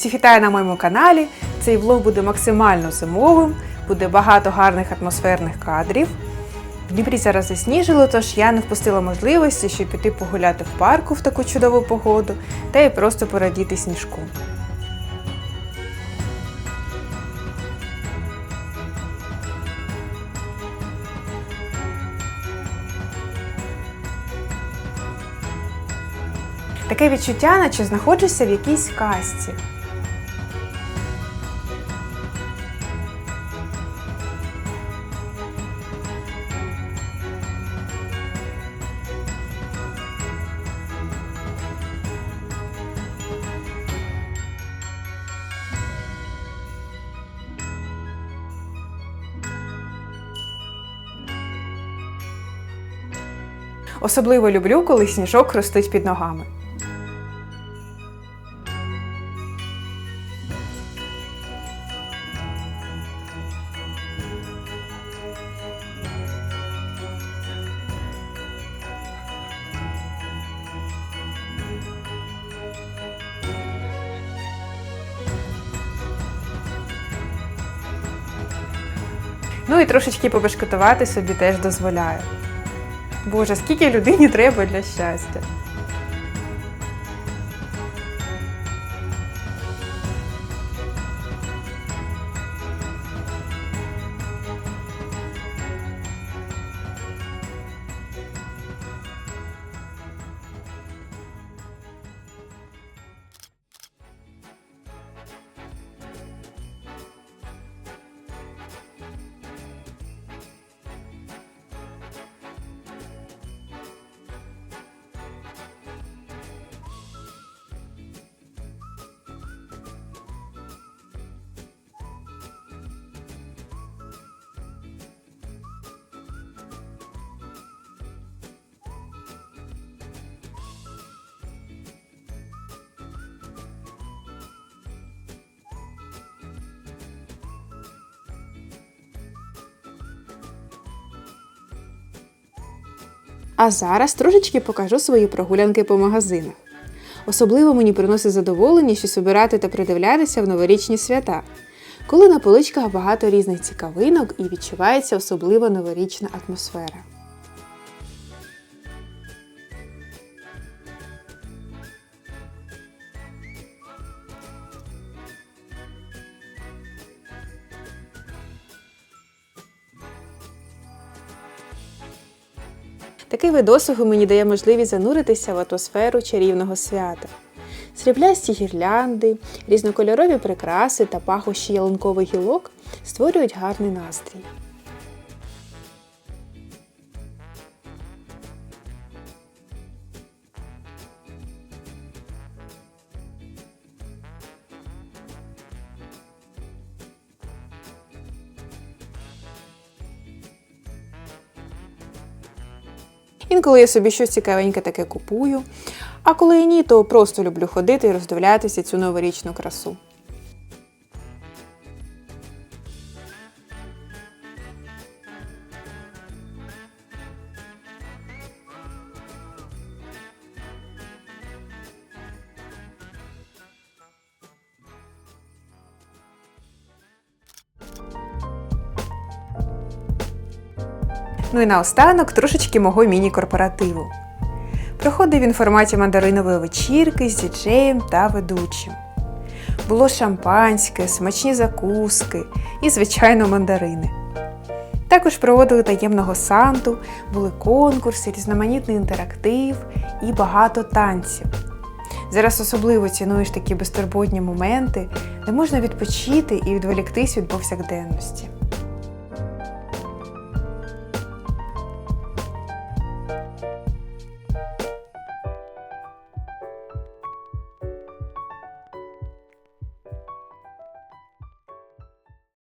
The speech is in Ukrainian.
Всіх вітаю на моєму каналі. Цей влог буде максимально зимовим, буде багато гарних атмосферних кадрів. В Дніпрі зараз засніжило, тож я не впустила можливості, щоб піти погуляти в парку в таку чудову погоду та й просто порадіти сніжку. Таке відчуття, наче знаходжуся в якійсь казці. Особливо люблю, коли сніжок хрустить під ногами. Ну і трошечки побешкотувати собі теж дозволяю. Боже, скільки людині треба для щастя. А зараз трошечки покажу свої прогулянки по магазинах. Особливо мені приносить задоволення щось обирати та придивлятися в новорічні свята, коли на поличках багато різних цікавинок і відчувається особлива новорічна атмосфера. Такий вид досугу мені дає можливість зануритися в атмосферу чарівного свята. Сріблясті гірлянди, різнокольорові прикраси та пахощі ялинкових гілок створюють гарний настрій. Інколи я собі щось цікавеньке таке купую, а коли і ні, то просто люблю ходити і роздивлятися цю новорічну красу. Ну і наостанок трошечки мого міні-корпоративу. Проходив він в форматі мандаринової вечірки з діджеєм та ведучим. Було шампанське, смачні закуски і, звичайно, мандарини. Також проводили таємного санту, були конкурси, різноманітний інтерактив і багато танців. Зараз особливо цінуєш такі безтурботні моменти, де можна відпочити і відволіктись від повсякденності.